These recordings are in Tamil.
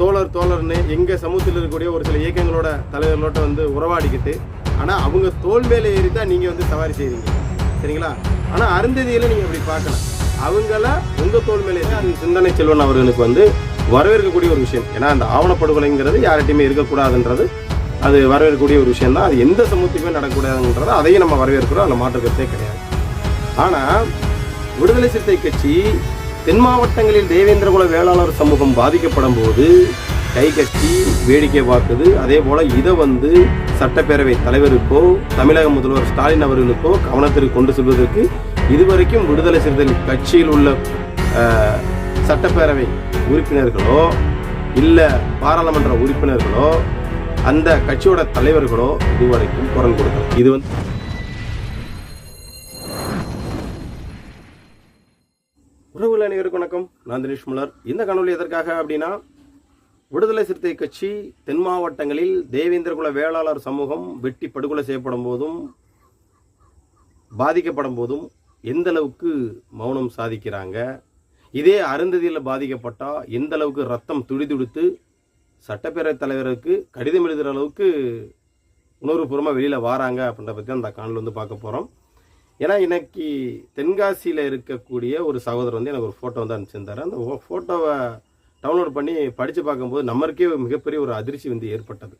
தோழர் தோழர்னு எங்கள் சமூகத்தில் இருக்கக்கூடிய ஒரு சில இயக்கங்களோட தலைவர்களோட வந்து உறவாடிக்கிட்டு ஆனால் அவங்க தோல் மேலே ஏறி தான் நீங்கள் வந்து சவாரி செய்வீங்க. சரிங்களா? ஆனால் அருந்ததியில் நீங்கள் அப்படி பார்க்கலாம். அவங்கள உங்கள் தோல் மேலே ஏறி சிந்தனை செல்வன் அவர்களுக்கு வந்து வரவேற்கக்கூடிய ஒரு விஷயம். ஏன்னா அந்த ஆவணப்படுகொலைங்கிறது யார்கிட்டையுமே இருக்கக்கூடாதுன்றது அது வரவேற்கக்கூடிய ஒரு விஷயம் தான் அது எந்த சமூகத்துக்குமே நடக்கக்கூடாதுன்றது அதையும் நம்ம வரவேற்கிறோம். அதில் மாற்றுக்கிறதே கிடையாது. ஆனால் விடுதலை சிறுத்தை கட்சி தென் மாவட்டங்களில் தேவேந்திரகுல வேளாளர் சமூகம் பாதிக்கப்படும் போது கை கட்டி வேடிக்கை பார்க்குது. அதே போல இதை வந்து சட்டப்பேரவை தலைவருக்கோ தமிழக முதல்வர் ஸ்டாலின் அவர்களுக்கோ கவனத்திற்கு கொண்டு செல்வதற்கு இதுவரைக்கும் விடுதலை சிறுத்தை கட்சியில் உள்ள சட்டப்பேரவை உறுப்பினர்களோ இல்லை பாராளுமன்ற உறுப்பினர்களோ அந்த கட்சியோட தலைவர்களோ இதுவரைக்கும் குரல் கொடுக்கல. இது வந்து அனைவருக்கும் வணக்கம். நான் தினேஷ் முலர் இந்த கனவுல எதற்காக அப்படின்னா விடுதலை சிறுத்தை கட்சி தென் மாவட்டங்களில் தேவேந்திரகுல வேளாளர் சமூகம் வெட்டி படுகொலை செய்யப்படும் போதும் பாதிக்கப்படும் போதும் எந்த அளவுக்கு மௌனம் சாதிக்கிறாங்க இதே அருந்ததியில் பாதிக்கப்பட்டால் எந்த அளவுக்கு ரத்தம் துடிதுடித்து சட்டப்பேரவைத் தலைவருக்கு கடிதம் எழுதுகிற அளவுக்கு உணர்வுபூர்வமாக வெளியில் வாராங்க அப்படின்றத பற்றி அந்த காணொலி வந்து பார்க்க போகிறோம் ஏன்னா இன்னைக்கு தென்காசியில் இருக்கக்கூடிய ஒரு சகோதரர் வந்து எனக்கு ஒரு ஃபோட்டோ வந்து அனுப்பிச்சிருந்தார். அந்த ஃபோட்டோவை டவுன்லோட் பண்ணி படித்து பார்க்கும்போது நம்மளுக்கே மிகப்பெரிய ஒரு அதிர்ச்சி வந்து ஏற்பட்டது.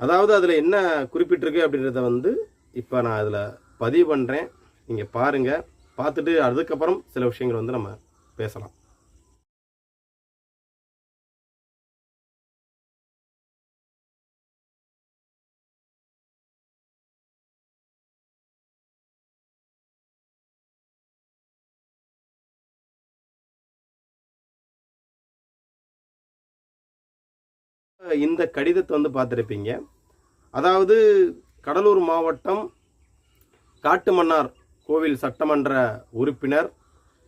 அதாவது அதில் என்ன குறிப்பிட்டிருக்கு அப்படின்றத வந்து இப்போ நான் அதில் பதிவு பண்ணுறேன் நீங்கள் பாருங்கள் பார்த்துட்டு அதுக்கப்புறம் சில விஷயங்கள் வந்து நம்ம பேசலாம். இந்த கடிதத்தை வந்து பார்த்துருப்பீங்க. அதாவது கடலூர் மாவட்டம் காட்டுமன்னார் கோவில் சட்டமன்ற உறுப்பினர்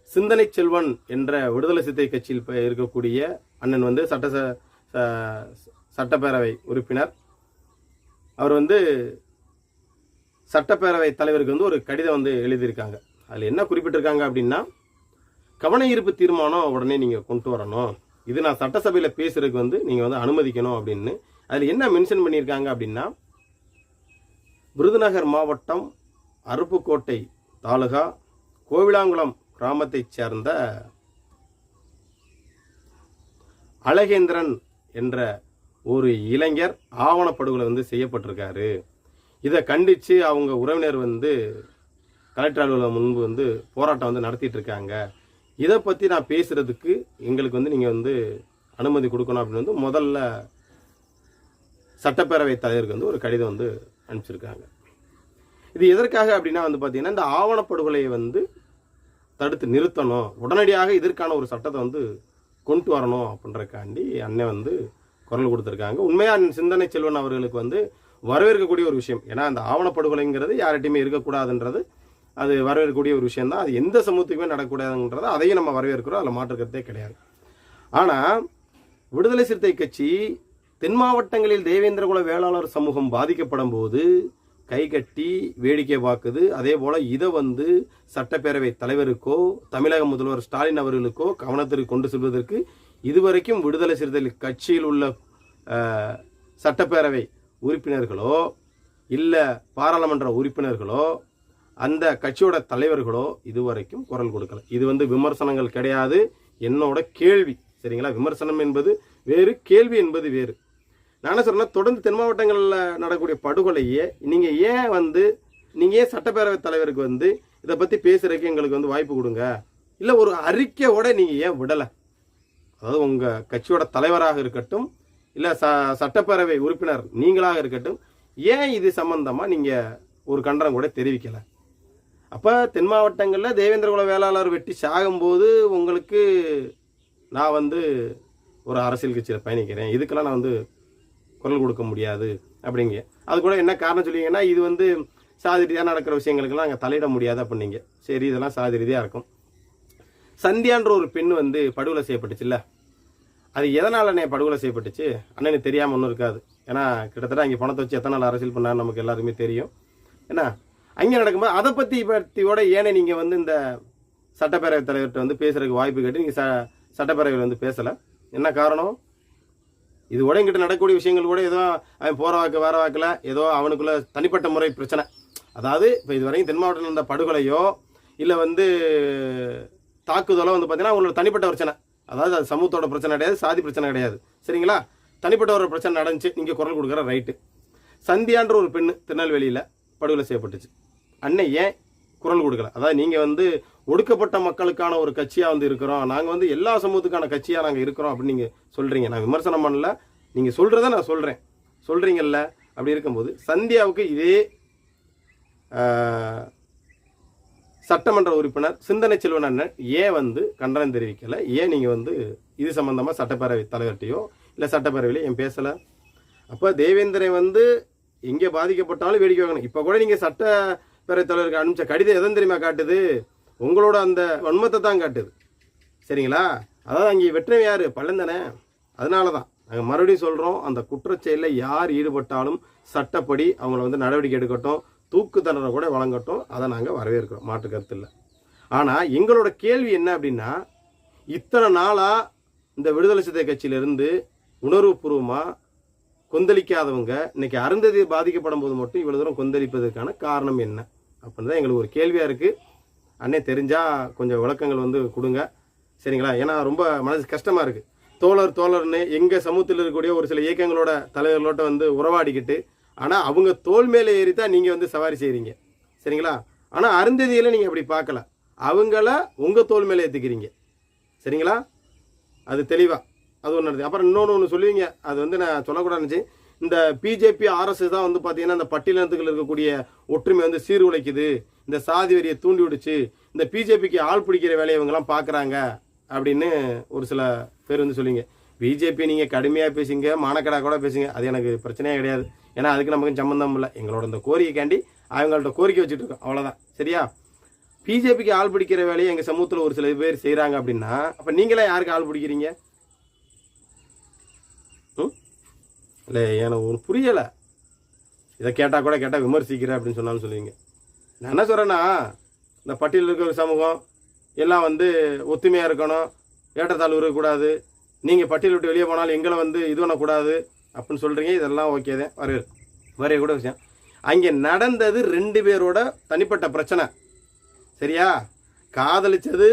சிந்தனை செல்வன் என்ற விடுதலை சித்தை கட்சியில் இருக்கக்கூடிய அண்ணன் வந்து சட்ட ச- சட்டப்பேரவை உறுப்பினர். அவர் வந்து சட்டப்பேரவை தலைவருக்கு வந்து ஒரு கடிதம் வந்து எழுதியிருக்காங்க. அதில் என்ன குறிப்பிட்டிருக்காங்க அப்படின்னா கவன ஈர்ப்பு தீர்மானம் உடனே நீங்கள் கொண்டு வரணும். இது நான் சட்டசபையில் பேசுறதுக்கு வந்து நீங்கள் வந்து அனுமதிக்கணும் அப்படின்னு. அதில் என்ன மென்ஷன் பண்ணியிருக்காங்க அப்படின்னா விருதுநகர் மாவட்டம் அருப்புக்கோட்டை தாலுகா கோவிலாங்குளம் கிராமத்தைச் சேர்ந்த அழகேந்திரன் என்ற ஒரு இளைஞர் ஆவணப்படுகொலை வந்து செய்யப்பட்டிருக்காரு. இதை கண்டித்து அவங்க உறவினர் வந்து கலெக்டர் அலுவலகம் முன்பு வந்து போராட்டம் வந்து நடத்திட்டு இருக்காங்க. இதை பற்றி நான் பேசுகிறதுக்கு எங்களுக்கு வந்து நீங்கள் வந்து அனுமதி கொடுக்கணும் அப்படின்னு வந்து முதல்ல சட்டப்பேரவை தலைவருக்கு வந்து ஒரு கடிதம் வந்து அனுப்பிச்சிருக்காங்க. இது எதற்காக அப்படின்னா வந்து பார்த்தீங்கன்னா இந்த ஆவணப்படுகொலையை வந்து தடுத்து நிறுத்தணும் உடனடியாக இதற்கான ஒரு சட்டத்தை வந்து கொண்டு வரணும் அப்படின்றக்காண்டி அண்ணன் வந்து குரல் கொடுத்துருக்காங்க. உண்மையாக சிந்தனை செல்வன் அவர்களுக்கு வந்து வரவேற்கக்கூடிய ஒரு விஷயம். ஏன்னா அந்த ஆவணப்படுகொலைங்கிறது யார்கிட்டையுமே இருக்கக்கூடாதுன்றது அது வரவேற்கக்கூடிய ஒரு விஷயம் தான் அது எந்த சமூகத்துக்குமே நடக்கக்கூடாதுன்றதை அதையும் நம்ம வரவேற்கிறோம். அதில் மாற்றுக்கிறதே கிடையாது. ஆனால் விடுதலை சிறுத்தை கட்சி தென் மாவட்டங்களில் தேவேந்திரகுல வேளாளர் சமூகம் பாதிக்கப்படும் போது கை கட்டி வேடிக்கை பார்க்குது. அதே போல் இதை வந்து சட்டப்பேரவை தலைவருக்கோ தமிழக முதல்வர் ஸ்டாலின் அவர்களுக்கோ கவனத்திற்கு கொண்டு செல்வதற்கு இதுவரைக்கும் விடுதலை சிறுத்தை கட்சியில் உள்ள சட்டப்பேரவை உறுப்பினர்களோ இல்லை பாராளுமன்ற உறுப்பினர்களோ அந்த கட்சியோட தலைவர்களோ இதுவரைக்கும் குரல் கொடுக்கல. இது வந்து விமர்சனங்கள் கிடையாது. என்னோட கேள்வி சரிங்களா? விமர்சனம் என்பது வேறு கேள்வி என்பது வேறு. நான் என்ன சொல்றேன்னா தொடர்ந்து தென் மாவட்டங்களில் நடக்கக்கூடிய படுகொலையே நீங்கள் ஏன் வந்து நீங்கள் ஏன் சட்டப்பேரவை தலைவருக்கு வந்து இதை பற்றி பேசுகிறதுக்கு எங்களுக்கு வந்து வாய்ப்பு கொடுங்க? இல்லை ஒரு அறிக்கையோட நீங்கள் ஏன் விடலை? அதாவது உங்கள் கட்சியோட தலைவராக இருக்கட்டும் இல்லை ச சட்டப்பேரவை உறுப்பினர் நீங்களாக இருக்கட்டும் ஏன் இது சம்பந்தமாக நீங்கள் ஒரு கண்டனம் கூட தெரிவிக்கலை? அப்போ தென் மாவட்டங்களில் தேவேந்திரகுல வேளாளர் வெட்டி சாகும்போது உங்களுக்கு நான் வந்து ஒரு அரசியல் கட்சியில் பயணிக்கிறேன். இதுக்கெல்லாம் நான் வந்து குரல் கொடுக்க முடியாது அப்படிங்க. அது கூட என்ன காரணம் சொல்லிங்கன்னா இது வந்து சாதி ரீதியாக நடக்கிற விஷயங்களுக்கெல்லாம் அங்கே தலையிட முடியாது அப்படின்னீங்க. சரி இதெல்லாம் சாதி ரீதியாக இருக்கும். சந்தியான்ற ஒரு பெண் வந்து படுகொலை செய்யப்பட்டுச்சுல்ல? அது எதனால் என்னை படுகொலை செய்யப்பட்டுச்சு? அண்ணனுக்கு தெரியாமல் ஒன்றும் இருக்காது. ஏன்னா கிட்டத்தட்ட அங்கே பணத்தை வச்சு எத்தனை நாள் அரசியல் பண்ணான்னு நமக்கு எல்லாருக்குமே தெரியும். என்ன அங்கே நடக்கும்போது அதை பற்றி பற்றியோட ஏனே நீங்கள் வந்து இந்த சட்டப்பேரவை தலைவர்கிட்ட வந்து பேசுறதுக்கு வாய்ப்பு கேட்டு நீங்கள் ச சட்டப்பேரவையில் வந்து பேசலை. என்ன காரணம்? இது கூட எங்கிட்ட நடக்கக்கூடிய விஷயங்கள் கூட ஏதோ அவன் போகிற வாக்கு வேற வாக்கில் ஏதோ அவனுக்குள்ள தனிப்பட்ட முறை பிரச்சனை. அதாவது இப்போ இது வரைக்கும் தென் மாவட்டத்தில் இருந்த படுகொலையோ இல்லை வந்து தாக்குதலோ வந்து பார்த்தீங்கன்னா அவங்களோட தனிப்பட்ட பிரச்சனை. அதாவது அது சமூகத்தோட பிரச்சனை கிடையாது சாதி பிரச்சனை கிடையாது. சரிங்களா? தனிப்பட்ட ஒரு பிரச்சனை நடந்துச்சு நீங்கள் குரல் கொடுக்குற ரைட்டு சந்தியான்ற ஒரு பெண்ணு திருநெல்வேலியில் படுகொலை செய்யப்பட்டுச்சு. அன்னை ஏன் குரல் கொடுக்கல? அதாவது நீங்கள் வந்து ஒடுக்கப்பட்ட மக்களுக்கான ஒரு கட்சியாக வந்து இருக்கிறோம். நாங்கள் வந்து எல்லா சமூகத்துக்கான கட்சியாக நாங்கள் இருக்கிறோம் அப்படின்னு நீங்கள் சொல்கிறீங்க நான் விமர்சனம் பண்ணல. நீங்கள் சொல்கிறத நான் சொல்கிறேன் சொல்கிறீங்கல்ல அப்படி இருக்கும்போது சந்தியாவுக்கு இதே சட்டமன்ற உறுப்பினர் சிந்தனை செல்வன் அண்ணன் ஏன் வந்து கண்டனம் தெரிவிக்கலை? ஏன் நீங்கள் வந்து இது சம்மந்தமாக சட்டப்பேரவை தலைவர்கிட்டையோ இல்லை சட்டப்பேரவையில ஏன் பேசலை? அப்போ தேவேந்திரன் வந்து எங்கே பாதிக்கப்பட்டாலும் வேடிக்கை வைக்கணும் இப்போ கூட நீங்கள் சட்ட தலைவருக்கு அனுப்பிச்ச கடிதம் எதன் தெரியுமா காட்டுது? உங்களோட அந்த வன்மத்தை தான் காட்டுது. சரிங்களா? அதாவது அங்கே வெற்றினம் யார்? பள்ளந்தானே அதனால தான் நாங்கள் மறுபடியும் சொல்கிறோம் அந்த குற்றச்செயலில் யார் ஈடுபட்டாலும் சட்டப்படி அவங்கள வந்து நடவடிக்கை எடுக்கட்டும் தூக்கு தண்டனை கூட வழங்கட்டும் அதை நாங்கள் வரவேற்கிறோம். மாற்று கருத்து இல்லை. ஆனால் எங்களோட கேள்வி என்ன அப்படின்னா இத்தனை நாளாக இந்த விடுதலை சிதை கட்சியிலிருந்து உணர்வுபூர்வமாக கொந்தளிக்காதவங்க இன்னைக்கு அருந்ததி பாதிக்கப்படும் போது மட்டும் இவ்வளோ தூரம் கொந்தளிப்பதற்கான காரணம் என்ன? அப்படின்னு தான் எங்களுக்கு ஒரு கேள்வியாக இருக்குது அண்ணே தெரிஞ்சால் கொஞ்சம் விளக்கங்கள் வந்து கொடுங்க. சரிங்களா? ஏன்னா ரொம்ப மனசு கஷ்டமாக இருக்குது தோழர் தோழர்னு எங்கள் சமூகத்தில் இருக்கக்கூடிய ஒரு சில இயக்கங்களோட தலைவர்களோட வந்து உறவாடிக்கிட்டு ஆனால் அவங்க தோல் மேலே ஏறி தான் நீங்கள் வந்து சவாரி செய்கிறீங்க சரிங்களா? ஆனால் அருந்ததியில் நீங்கள் அப்படி பார்க்கல. அவங்கள உங்கள் தோல் மேலே ஏற்றுக்கிறீங்க சரிங்களா? அது தெளிவாக அது ஒன்று அப்புறம் இன்னொன்று ஒன்று சொல்லுவீங்க. அது வந்து நான் சொல்லக்கூடாதுன்னு இந்த பிஜேபி ஆர்எஸ்எஸ் தான் வந்து பார்த்தீங்கன்னா இந்த பட்டியலினத்துக்கு இருக்கக்கூடிய ஒற்றுமை வந்து சீர்குலைக்குது. இந்த சாதி வரியை தூண்டி விடுச்சு. இந்த பிஜேபிக்கு ஆள் பிடிக்கிற வேலையை இவங்கெல்லாம் பார்க்குறாங்க அப்படின்னு ஒரு சில பேர் வந்து சொல்லுவீங்க பிஜேபி நீங்கள் கடுமையாக பேசுங்க மானக்கடா கூட பேசுங்க. அது எனக்கு பிரச்சனையே கிடையாது. ஏன்னா அதுக்கு நமக்கு சம்மந்தம் இல்லை. எங்களோட இந்த கோரிக்கைக்காண்டி அவங்கள்ட்ட கோரிக்கை வச்சுட்டு இருக்கோம். அவ்வளோதான் சரியா? பிஜேபிக்கு ஆள் பிடிக்கிற வேலையை எங்கள் சமூகத்தில் ஒரு சில பேர் செய்கிறாங்க அப்படின்னா அப்போ நீங்களே யாருக்கு ஆள் பிடிக்கிறீங்க ம் இல்லை எனக்கு ஒன்று புரியலை. இதை கேட்டால் கூட கேட்டால் விமர்சிக்கிறேன் அப்படின்னு சொன்னாலும் சொல்லுவீங்க. நான் என்ன சொல்கிறேன்னா இந்த பட்டியலில் இருக்கிற சமூகம் எல்லாம் வந்து ஒத்துமையாக இருக்கணும் ஏற்றத்தாழ்வு இருக்கக்கூடாது. நீங்கள் பட்டியல் விட்டு வெளியே போனாலும் எங்களை வந்து இது பண்ணக்கூடாது அப்படின்னு சொல்கிறீங்க இதெல்லாம் ஓகே தான். வரைய வரைய கூட விஷயம். அங்கே நடந்தது ரெண்டு பேரோட தனிப்பட்ட பிரச்சனை. சரியா? காதலிச்சது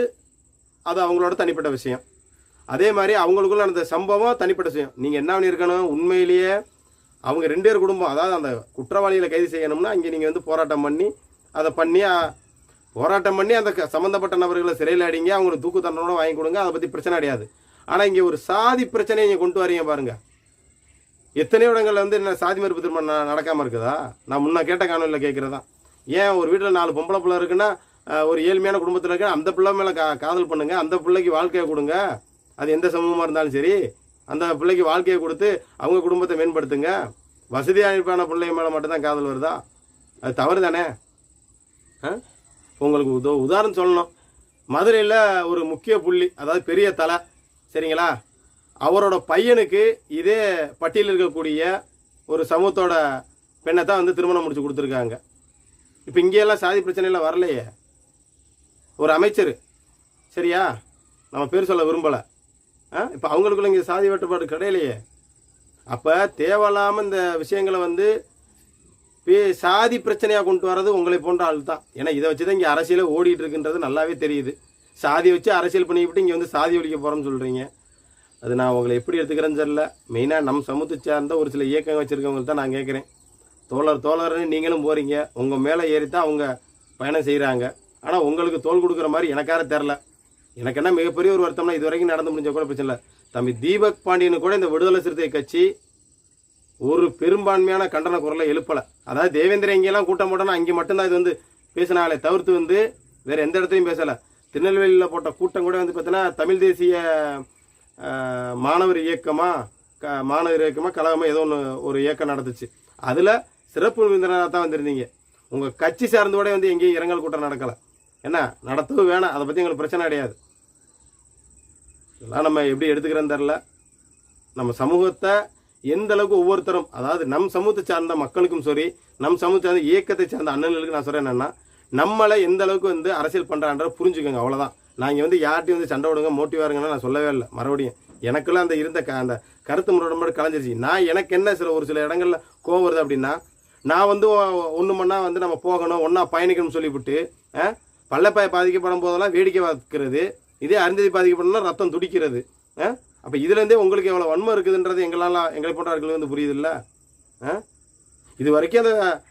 அது அவங்களோட தனிப்பட்ட விஷயம். அதே மாதிரி அவங்களுக்குள்ள அந்த சம்பவம் தனிப்பட்ட விஷயம். நீங்கள் என்ன பண்ணியிருக்கணும்? உண்மையிலேயே அவங்க ரெண்டு பேர் குடும்பம் அதாவது அந்த குற்றவாளிகளை கைது செய்யணும்னா இங்கே நீங்கள் வந்து போராட்டம் பண்ணி அதை பண்ணி போராட்டம் பண்ணி அந்த சம்மந்தப்பட்ட நபர்களை சிறையில் அடிங்க அவங்களுக்கு தூக்கு தண்டனோட வாங்கி கொடுங்க அதை பற்றி பிரச்சனை கிடையாது. ஆனால் இங்கே ஒரு சாதி பிரச்சனையை இங்கே கொண்டு வரீங்க பாருங்கள் எத்தனை இடங்களில் வந்து என்ன சாதி மறுப்பு திருமணம் நடக்காமல் இருக்குதா? நான் முன்ன கேட்ட காணொலியில் கேட்குறதா ஏன் ஒரு வீட்டில் நாலு பொம்பளை பிள்ளை இருக்குன்னா ஒரு ஏழ்மையான குடும்பத்தில் இருக்குன்னா அந்த பிள்ளை மேலே கா காதல் பண்ணுங்கள் அந்த பிள்ளைக்கு வாழ்க்கையை கொடுங்க அது எந்த சமூகமாக இருந்தாலும் சரி அந்த பிள்ளைக்கு வாழ்க்கையை கொடுத்து அவங்க குடும்பத்தை மேம்படுத்துங்க. வசதியான பிள்ளை மேலே மட்டும்தான் காதல் வருதா? அது தவறு தானே ஆ? உங்களுக்கு உத உதாரணம் சொல்லணும். மதுரையில் ஒரு முக்கிய புள்ளி அதாவது பெரிய தலை சரிங்களா? அவரோட பையனுக்கு இதே பட்டியலில் இருக்கக்கூடிய ஒரு சமூகத்தோட பெண்ணை தான் வந்து திருமணம் முடிச்சு கொடுத்துருக்காங்க. இப்போ இங்கேயெல்லாம் சாதி பிரச்சனையெல்லாம் வரலையே. ஒரு அமைச்சர் சரியா? நம்ம பேர் சொல்ல விரும்பலை. இப்போ அவங்களுக்குள்ள இங்கே சாதி வேட்டுப்பாடு கிடையிலையே. அப்போ தேவையில்லாமல் இந்த விஷயங்களை வந்து சாதி பிரச்சனையாக கொண்டு வர்றது உங்களை போன்ற ஆள் தான் ஏன்னா இதை வச்சு தான் இங்கே அரசியலே ஓடிட்டு இருக்குன்றது நல்லாவே தெரியுது. சாதி வச்சு அரசியல் பண்ணிவிட்டு இங்கே வந்து சாதி ஒழிக்க போகிறோம்னு சொல்கிறீங்க அது நான் உங்களை எப்படி எடுத்துக்கிறேன்னு தெரில மெயினாக நம் சமூகத்தை சார்ந்த ஒரு சில இயக்கம் வச்சுருக்கவங்க தான் நான் கேட்குறேன். தோழர் தோழர்னு நீங்களும் போகிறீங்க உங்கள் மேலே ஏறி தான் அவங்க பயணம் செய்கிறாங்க ஆனால் உங்களுக்கு தோல் கொடுக்குற மாதிரி எனக்கார தெரில எனக்கு என்ன மிகப்பெரிய ஒரு வருத்தம்னா இது வரைக்கும் நடந்து முடிஞ்ச கூட பிரச்சனை இல்லை. தம்பி தீபக் பாண்டியனு கூட இந்த விடுதலை சிறுத்தை கட்சி ஒரு பெரும்பான்மையான கண்டன குரலை எழுப்பலை. அதாவது தேவேந்திர இங்கேலாம் கூட்டம் போட்டோன்னா அங்கே மட்டும்தான் இது வந்து பேசினாலே தவிர்த்து வந்து வேறு எந்த இடத்துலையும் பேசலை. திருநெல்வேலியில் போட்ட கூட்டம் கூட வந்து பார்த்தீங்கன்னா தமிழ் தேசிய மாணவர் இயக்கமாக க மாணவர் இயக்கமாக கழகமாக ஏதோ ஒன்று ஒரு இயக்கம் நடந்துச்சு. அதில் சிறப்பு விருந்தினராக தான் வந்திருந்தீங்க. உங்கள் கட்சி சார்ந்து கூட வந்து எங்கேயும் இரங்கல் கூட்டம் நடக்கலை. என்ன நடத்தவும் வேணாம். அதை பற்றி எங்களுக்கு பிரச்சனை கிடையாது. இதெல்லாம் நம்ம எப்படி எடுத்துக்கிறோன்னு தெரில நம்ம சமூகத்தை எந்த அளவுக்கு ஒவ்வொருத்தரும் அதாவது நம் சமூகத்தை சார்ந்த மக்களுக்கும் சரி நம் சமூகத்தை சார்ந்த இயக்கத்தை சார்ந்த அண்ணன்களுக்கு நான் சொல்கிறேன் என்னென்னா நம்மளை எந்த அளவுக்கு வந்து அரசியல் பண்ணுறான்ற புரிஞ்சுக்கோங்க அவ்வளோதான் நான் இங்கே வந்து யார்ட்டையும் வந்து சண்டை விடுங்க மோட்டிவாக இருங்கன்னா நான் சொல்லவே இல்லை மறுபடியும். எனக்கெல்லாம் அந்த இருந்த க அந்த கருத்து முரண்பாடு கலைஞ்சிருச்சு. நான் எனக்கு என்ன சில ஒரு சில இடங்களில் கோவம் வருது அப்படின்னா நான் வந்து ஒன்று மண்ணா வந்து நம்ம போகணும் ஒன்றா பயணிக்கணும்னு சொல்லிவிட்டு பள்ளப்பாய பாதிக்கப்படும் போதெல்லாம் வேடிக்கை பார்க்கறது இதே அருந்ததி பாதிக்கப்படணும்னா ரத்தம் துடிக்கிறது. அப்போ இதுலேருந்தே உங்களுக்கு எவ்வளோ வன்மம் இருக்குதுன்றது எங்களால் எங்களை போன்றவர்களுக்கு வந்து புரியுதுல்ல? ஆ? இது வரைக்கும் அந்த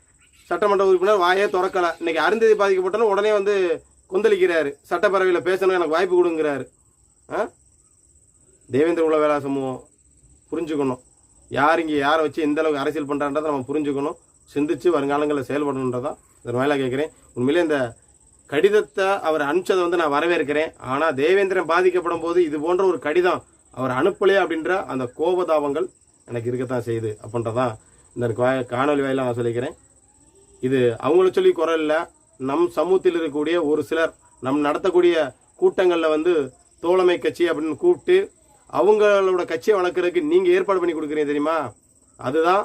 சட்டமன்ற உறுப்பினர் வாயே திறக்கலை. இன்றைக்கி அருந்ததி பாதிக்கப்பட்டாலும் உடனே வந்து கொந்தளிக்கிறாரு. சட்டப்பேரவையில் பேசணும் எனக்கு வாய்ப்பு கொடுங்கிறாரு. ஆ? தேவேந்திர உல வேளா சமூகம் புரிஞ்சுக்கணும். யார் இங்கே யாரை வச்சு எந்த அளவுக்கு அரசியல் பண்ணுறான்றதை நம்ம புரிஞ்சுக்கணும். சிந்திச்சு வருங்காலங்களில் செயல்படணுன்றதான் இதன் மேலே கேட்குறேன். உண்மையிலே இந்த கடிதத்தை அவர் அனுப்பிச்சதை வந்து நான் வரவேற்கிறேன். ஆனால் தேவேந்திரன் பாதிக்கப்படும் போது இது போன்ற ஒரு கடிதம் அவர் அனுப்பலையே அப்படின்ற அந்த கோபதாபங்கள் எனக்கு இருக்கத்தான் செய்யுது அப்படின்றதான் இந்த காணொலி வாயிலாக நான் சொல்லிக்கிறேன். இது அவங்கள சொல்லி குறை இல்லை. நம் சமூகத்தில் இருக்கக்கூடிய ஒரு சிலர் நம் நடத்தக்கூடிய கூட்டங்களில் வந்து தோழமை கட்சி அப்படின்னு கூப்பிட்டு அவங்களோட கட்சியை வளர்க்குறதுக்கு நீங்கள் ஏற்பாடு பண்ணி கொடுக்குறீங்க தெரியுமா? அதுதான்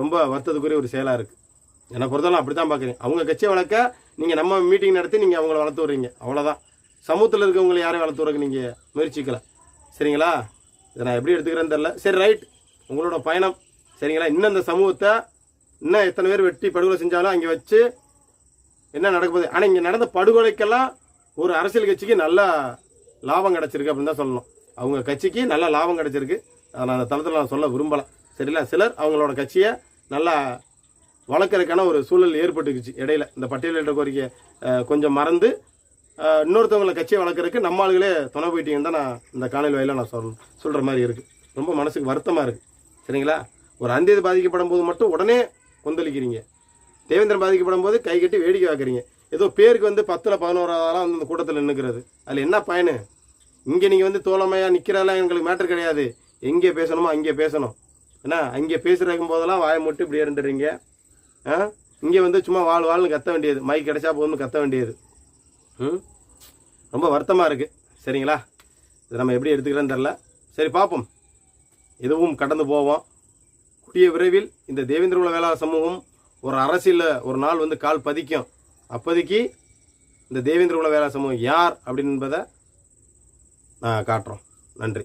ரொம்ப வருத்தத்துக்குரிய ஒரு செயலாக இருக்குது என்னை பொறுத்தவரை அப்படி தான் பார்க்குறேன் அவங்க கட்சியை வளர்க்க நீங்கள் நம்ம மீட்டிங் நடத்தி நீங்கள் அவங்கள வளர்த்து விட்றீங்க அவ்வளோதான் சமூகத்தில் இருக்கவங்களை யாரையும் வளர்த்து விட்றக்கு நீங்கள் முயற்சிக்கல. சரிங்களா? இதை நான் எப்படி எடுத்துக்கிறேன்னு தெரில சரி ரைட் உங்களோட பயணம். சரிங்களா? இன்னும் இந்த சமூகத்தை இன்னும் எத்தனை பேர் வெட்டி படுகொலை செஞ்சாலும் அங்கே வச்சு என்ன நடக்க போகுது? ஆனால் இங்கே நடந்த படுகொலைக்கெல்லாம் ஒரு அரசியல் கட்சிக்கு நல்ல லாபம் கிடச்சிருக்கு அப்படின்னு தான் சொல்லணும். அவங்க கட்சிக்கு நல்ல லாபம் கிடச்சிருக்கு. அதை நான் அந்த தளத்தில் நான் சொல்ல விரும்பலை. சரிங்களா? சிலர் அவங்களோட கட்சியை நல்லா வளர்க்குறதுக்கான ஒரு சூழல் ஏற்பட்டுக்குச்சு. இடையில இந்த பட்டியலிட்ட கோரிக்கையை கொஞ்சம் மறந்து இன்னொருத்தவங்களை இன்னொருத்தவங்கள கட்சியை வளர்க்குறதுக்கு நம்ம ஆளுகளே துணை போயிட்டீங்கன்னு தான் நான் இந்த காணொலி வாயில நான் சொல் சொல்கிற மாதிரி இருக்குது ரொம்ப மனசுக்கு வருத்தமாக இருக்குது சரிங்களா? ஒரு அந்தியது பாதிக்கப்படும் போது மட்டும் உடனே கொந்தளிக்கிறீங்க. தேவேந்திரன் பாதிக்கப்படும் போது கை கட்டி வேடிக்கை பார்க்குறீங்க ஏதோ பேருக்கு வந்து பத்தில் பதினோராவதாலாம் வந்து அந்த கூட்டத்தில் நின்றுக்கிறது அதில் என்ன பயனு? இங்கே நீங்கள் வந்து தோழமையாக நிற்கிறதெல்லாம் எங்களுக்கு மேட்டர் கிடையாது. எங்கே பேசணுமோ அங்கே பேசணும். ஏன்னா அங்கே பேசுகிறக்கும் போதெல்லாம் வாயை மட்டும் இப்படி இருந்துடுறீங்க. இங்கே வந்து சும்மா வாழ் வாழ்னு கத்த வேண்டியது. மைக் கிடைச்சா போதும்னு கத்த வேண்டியது. ம்? ரொம்ப வருத்தமாக இருக்குது சரிங்களா? இதை நம்ம எப்படி எடுத்துக்கிறேன்னு தெரில சரி பார்ப்போம். எதுவும் கடந்து போவோம். கூடிய விரைவில் இந்த தேவேந்திர உலக வேளாண் சமூகம் ஒரு அரசியலில் ஒரு நாள் வந்து கால் பதிக்கும். அப்போதைக்கு இந்த தேவேந்திர உலக வேளாண் சமூகம் யார் அப்படின்பதை நான் காட்டுறோம். நன்றி.